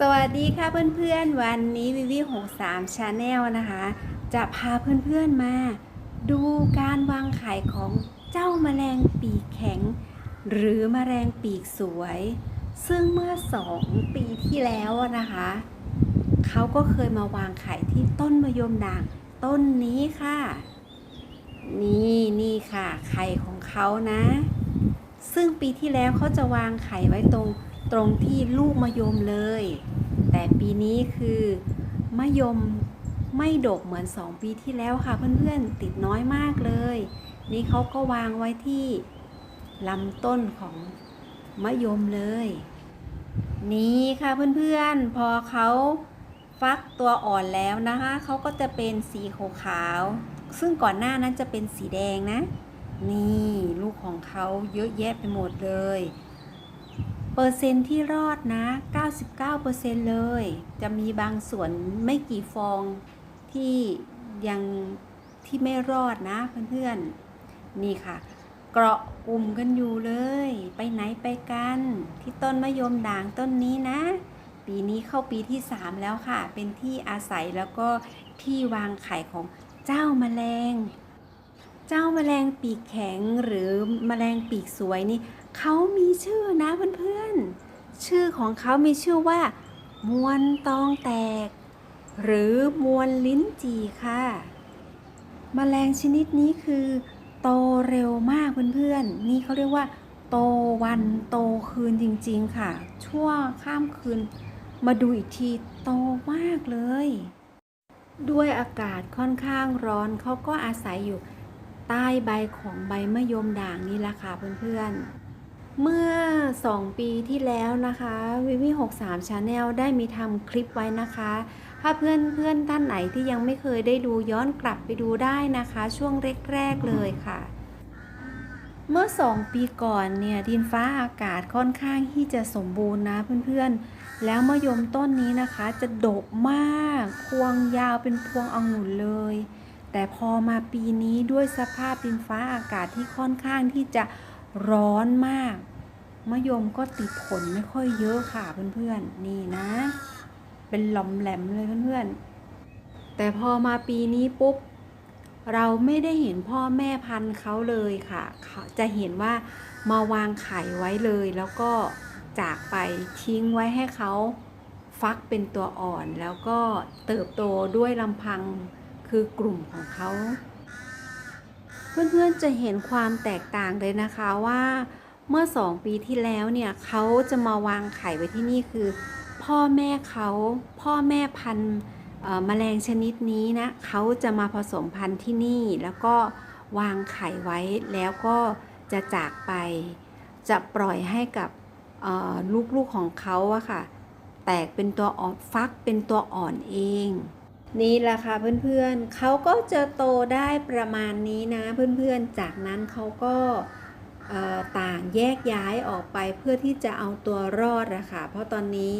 สวัสดีค่ะเพื่อนๆ วันนี้วิวี63 Channel นะคะ จะพาเพื่อนๆมาดูการวางไข่ของเจ้าแมลงปีกแข็ง หรือแมลงปีกสวย ซึ่งเมื่อ2ปีที่แล้วนะคะ เขาก็เคยมาวางไข่ที่ต้นมะยมด่างต้นนี้ค่ะ นี่นี่ค่ะ ไข่ของเขานะ ซึ่งปีที่แล้วเขาจะวางไข่ไว้ตรง ตรงที่ลูกมะยมเลย แต่ปีนี้คือมะยมไม่ดกเหมือน 2 ปีที่แล้วค่ะเพื่อนๆติดน้อยมากเลย นี่เขาก็วางไว้ที่ลำต้นของมะยมเลย นี่ค่ะเพื่อนๆพอเขาฟักตัวอ่อนแล้วนะคะเขาก็จะเป็นสีขาวซึ่งก่อนหน้านั้นจะเป็นสีแดงนะ นี่ลูกของเขาเยอะแยะไปหมดเลย เปอร์เซ็นต์ที่รอดนะ 99%เลย จะมีบางส่วนไม่กี่ฟองที่ยังที่ไม่รอดนะเพื่อนๆ นี่ค่ะ เกาะกลุ่มกันอยู่เลย ไปไหนไปกัน ที่ต้นมะยมด่างต้นนี้นะ ปีนี้เข้าปีที่ 3 แล้วค่ะ เป็นที่อาศัยแล้วก็ที่วางไข่ของเจ้าแมลง เจ้าแมลงปีกแข็งหรือแมลงปีกสวยนี่ เขามีชื่อนะเพื่อนๆ ชื่อของเขามีชื่อว่า มวนตองแตก หรือมวนลิ้นจีค่ะแมลงชนิดนี้คือ โตเร็วมากเพื่อนๆ นี่เขาเรียกว่า โตวันโตคืนจริงๆค่ะ ชั่วข้ามคืน มาดูอีกทีโตมากเลย ด้วยอากาศค่อนข้างร้อนเขาก็อาศัยอยู่ใต้ใบของใบมะยมด่างนี่แหละค่ะเพื่อนๆ เมื่อ 2 ปีที่แล้วนะคะวิวิ63 Channel ได้มีทำคลิปไว้นะคะ ถ้าเพื่อนเพื่อนท่านไหนที่ยังไม่เคยได้ดูย้อนกลับไปดูได้นะคะ ช่วงแรกๆเลยค่ะ เมื่อ 2 ปีก่อนเนี่ยดินฟ้าอากาศค่อนข้างที่จะสมบูรณ์นะเพื่อนๆ แล้วมะยมต้นนี้นะคะจะดกมาก พวงยาวเป็นพวงองุ่นเลย แต่พอมาปีนี้ด้วยสภาพดินฟ้าอากาศที่ค่อนข้างที่จะ ร้อนมาก มะยมก็ติดผลไม่ค่อยเยอะค่ะเพื่อนๆ นี่นะ เป็นหลอมแหลมเลยเพื่อนๆ แต่พอมาปีนี้ปุ๊บ เราไม่ได้เห็นพ่อแม่พันธุ์เขาเลยค่ะเขาจะเห็นว่ามาวางไข่ไว้เลยแล้วก็จากไปทิ้งไว้ให้เขาฟักเป็นตัวอ่อนแล้วก็เติบโตด้วยลำพังคือกลุ่มของเขา เพื่อนๆจะเห็นความแตกต่างเลยนะคะว่าเมื่อสองปีที่แล้วเนี่ยเขาจะมาวางไข่ไว้ที่นี่คือ พ่อแม่เขาพ่อแม่พันธุ์แมลงชนิดนี้นะเขาจะมาผสมพันธุ์ที่นี่ แล้วก็วางไข่ไว้แล้วก็จะจากไป จะปล่อยให้กับลูกๆของเขาอะค่ะ แตกเป็นตัวอ่อนฟักเป็นตัวอ่อนเอง นี่แหละค่ะเพื่อนๆเขาก็จะโตได้ประมาณนี้นะเพื่อนๆ จากนั้นเขาก็ต่างแยกย้ายออกไปเพื่อที่จะเอาตัวรอดอะค่ะเพราะตอนนี้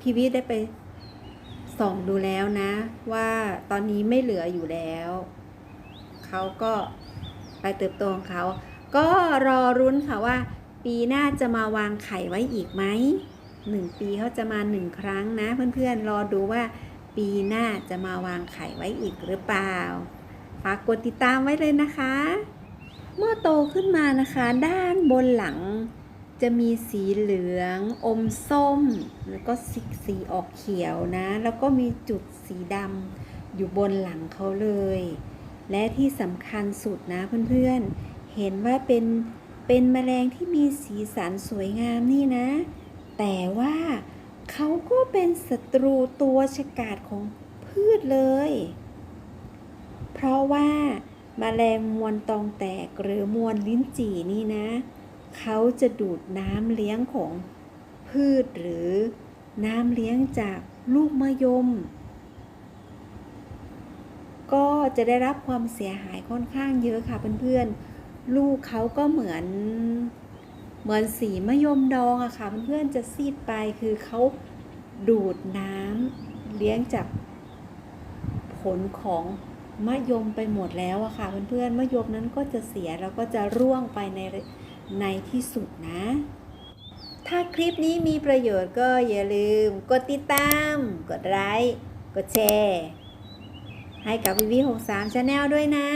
พี่วิทย์ได้ไปส่องดูแล้วนะ ว่าตอนนี้ไม่เหลืออยู่แล้วเขาก็ไปเติบโตของเขา ก็รอรุ้นค่ะว่า ปีหน้าจะมาวางไข่ไว้อีกไหมหนึ่งปีเขาจะมาหนึ่งครั้งนะ เพื่อนๆรอดูว่า ปีหน้าจะมาวางไข่ไว้อีกหรือเปล่า ฝากกดติดตามไว้เลยนะคะ เมื่อโตขึ้นมานะคะ ด้านบนหลังจะมีสีเหลือง อมส้ม แล้วก็สีสีออกเขียวนะ แล้วก็มีจุดสีดำอยู่บนหลังเขาเลย และที่สำคัญสุดนะเพื่อนๆ เห็นว่าเป็นเป็นแมลงที่มีสีสันสวยงามนี่นะ แต่ว่า เขาก็เป็นศัตรูตัวฉกาจของพืชเลย เพราะว่ามาแมลงมวนตองแตกหรือมวนลิ้นจี่นี่นะ เขาจะดูดน้ำเลี้ยงของพืชหรือน้ำเลี้ยงจากลูกมะยม ก็จะได้รับความเสียหายค่อนข้างเยอะค่ะเพื่อนๆ ลูกเขาก็เหมือน เหมือนสีมะยมดองอะค่ะเพื่อนๆจะซีดไปคือเขาดูดน้ำเลี้ยงจากผลของมะยมไปหมดแล้วอะค่ะเพื่อนๆมะยมนั้นก็จะเสียแล้วก็จะร่วงไปในในที่สุดนะ ถ้าคลิปนี้มีประโยชน์ก็อย่าลืม กดติดตาม กดไลค์กดแชร์ ให้กับวิวี63 Channel ด้วยนะ